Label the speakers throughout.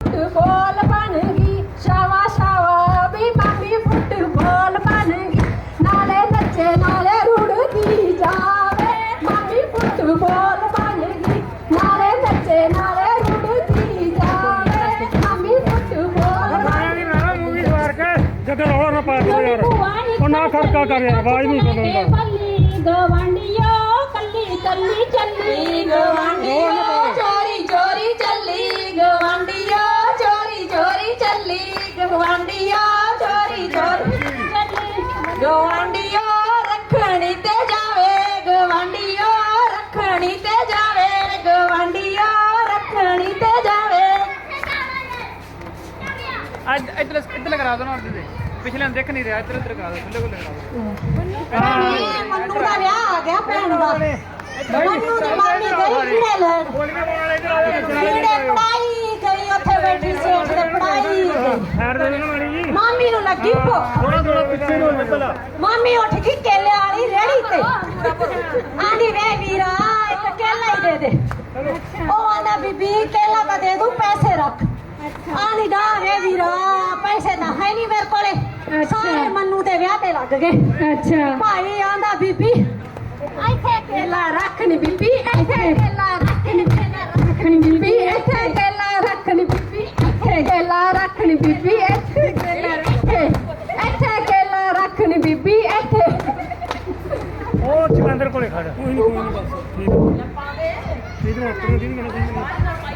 Speaker 1: Football ਬਣ ਗਈ ਸ਼ਾਵਾ ਸ਼ਾਵਾ ਵੀ mummy football ਬਣ ਗਈ। ਨਾਲੇ ਨੱਚੇ ਨਾਲੇ ਰੁੜਦੀ ਜਾਵੇ ਮੰਮੀ ਫੁੱਟਬਾਲ ਬਣ ਗਈ। ਨਾਲੇ ਨੱਚੇ ਨਾਲੇ ਰੁੜਦੀ ਜਾਵੇ ਮੰਮੀ ਫੁੱਟਬਾਲ
Speaker 2: ਮੈਂ ਨਹੀਂ ਮੈਂ ਮੂਵੀ ਸਵਾਰ ਕੇ। ਜਦੋਂ ਰੌਲਾ ਨਾ ਪਾ ਦਿਓ ਯਾਰ। ਉਹ ਨਾ ਖੜਕਾ ਕਰ ਯਾਰ ਆਵਾਜ਼ ਨਹੀਂ ਸੁਣਦਾ
Speaker 1: ਬੱਲੀ ਗਵਾਂਡੀਓ ਕੱਲੀ ਕੱਲੀ ਚੱਲੀ ਗਵਾਂਡੀਓ
Speaker 2: ਇੱਧਰ ਇੱਧਰ ਕਰਾ ਦੋ ਨਾ ਉਹਦੇ ਪਿਛਲੇ ਨੂੰ ਦੇਖ ਨਹੀਂ ਰਿਹਾ ਇੱਧਰ ਇੱਧਰ ਕਰਾ ਦੋ ਥੱਲੇ ਕੋਲ ਕਰਾ ਦੋ।
Speaker 1: ਮੰਨੂ ਦਾ ਵਿਆਹ ਆ ਗਿਆ ਭੈਣ ਦਾ। ਮੰਨੂ ਦੀ ਮਾਮੀ ਗਈ ਕਿਹੜੇ ਲੈਣ।
Speaker 2: ਬੋਲੀਆਂ ਵਾਲਾ ਇੱਧਰ ਆ
Speaker 1: ਕਿਹੜੇ ਪੜਾਈ ਗਈ ਉੱਥੇ ਬੈਠੀ ਸੇਠ ਦੇ ਪੜਾਈ ਗਈ
Speaker 2: ਸਾਈਡ ਦੇ ਦੇਣਾ ਮਾੜੀ ਜੀ।
Speaker 1: ਮਾਮੀ ਨੂੰ ਲੱਗੀ ਭੁੱਖ।
Speaker 2: ਥੋੜਾ ਥੋੜਾ ਪਿੱਛੇ ਨੂੰ ਨਿਕਲ
Speaker 1: ਮਾਮੀ ਉੱਠ ਗਈ ਕੇਲੇ ਵਾਲੀ ਰੇੜੀ ਤੇ। ਆਂਦੀ ਵੇ ਵੀਰਾ ਇੱਕ ਕੇਲਾ ਹੀ ਦੇ ਦੇ। ਉਹ ਆਂਦਾ ਬੀਬੀ ਕੇਲਾ ਹੈ ਨਹੀਂ ਮੇਰੇ ਕੋਲੇ। ਸਾਰੇ ਮੰਨੂ ਦੇ ਵਿਆਹ ਤੇ ਲੱਗ ਗਏ।
Speaker 3: ਅੱਛਾ।
Speaker 1: ਭਾਈ ਆਂਦਾ ਬੀਬੀ ਇੱਥੇ ਕੇਲਾ ਰੱਖ ਨੀ ਬੀਬੀ ਇੱਥੇ ਕੇਲਾ ਰੱਖ ਨੀ ਰੱਖ ਨੀ ਬੀਬੀ। ਇੱਥੇ ਕੇਲਾ ਰੱਖ ਨੀ ਬੀਬੀ। ਇੱਥੇ ਕੇਲਾ ਰੱਖ ਨੀ ਬੀਬੀ। ਇੱਥੇ ਕੇਲਾ ਇੱਥੇ ਇੱਥੇ ਕੇਲਾ ਰੱਖ ਨੀ ਬੀਬੀ। ਇੱਥੇ।
Speaker 2: ਉਹ ਚਕੰਦਰ ਕੋਲੇ ਖੜ। ਕੋਈ ਨਹੀਂ ਕੋਈ ਨਹੀਂ ਬਸ ਠੀਕ ਠੀਕ ਨਾ ਤੂੰ ਦੀ ਨਹੀਂ ਕਹਿੰਦਾ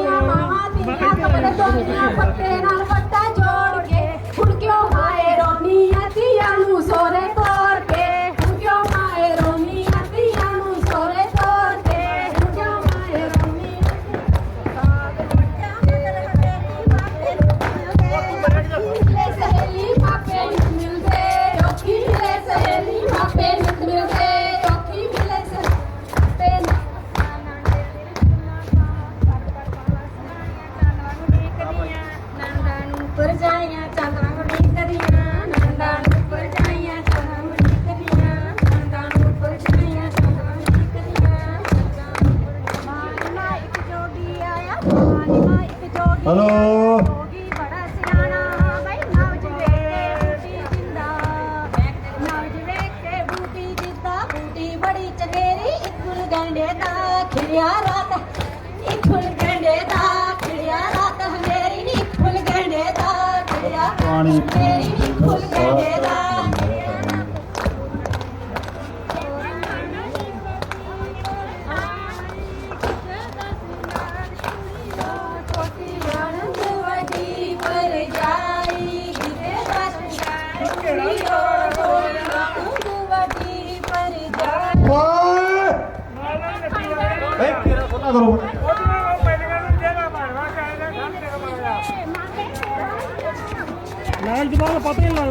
Speaker 1: ਮਾਵਾਂ
Speaker 2: ਨਹੀਂ,
Speaker 1: ਦੀਆਂ ਕੱਪੜੇ
Speaker 2: ਤੁਸੀਂ
Speaker 1: ਪਰਜਾਈਆਂ ਚਾਂਦਰਾਂ ਨੂੰ ਡੀਕਦੀਆਂ ਨੰਦਾਂ ਨੂੰ ਪਰਜਾਈਆਂ ਚਾਂਦਰਾਂ ਨੂੰ ਡੀਕਦੀਆਂ ਨੰਦਾਂ ਨੂੰ ਪਰਜਾਈਆਂ ਚਾਂਦਰਾਂ ਨੂੰ ਡੀਕਦੀਆਂ ਮਾਲਮਾ ਇੱਕ ਜੋਗੀ ਆਇਆ ਮਾਲਮਾ ਇੱਕ ਜੋਗੀ
Speaker 4: ਹੈਲੋ।
Speaker 1: ਜੋਗੀ ਬੜਾ ਸਿਆਣਾ ਬਈ ਨਵਜ ਵੇਖ ਕੇ ਬੂਟੀ ਜਿੰਦਾ ਨਵਜ ਵੇਖ ਕੇ ਬੂਟੀ ਜਿੰਦਾ ਬੂਟੀ ਬੜੀ ਚੰਗੇਰੀ ਇੱਕ ਗੁਲ ਗੰਡੇ ਦਾ ਰਾਤ ਇੱਕ ਗੁਲ ਗੰਡੇ ਦਾ
Speaker 2: Johnny. நாலஞ்சு பால் பார்த்தீங்கன்னா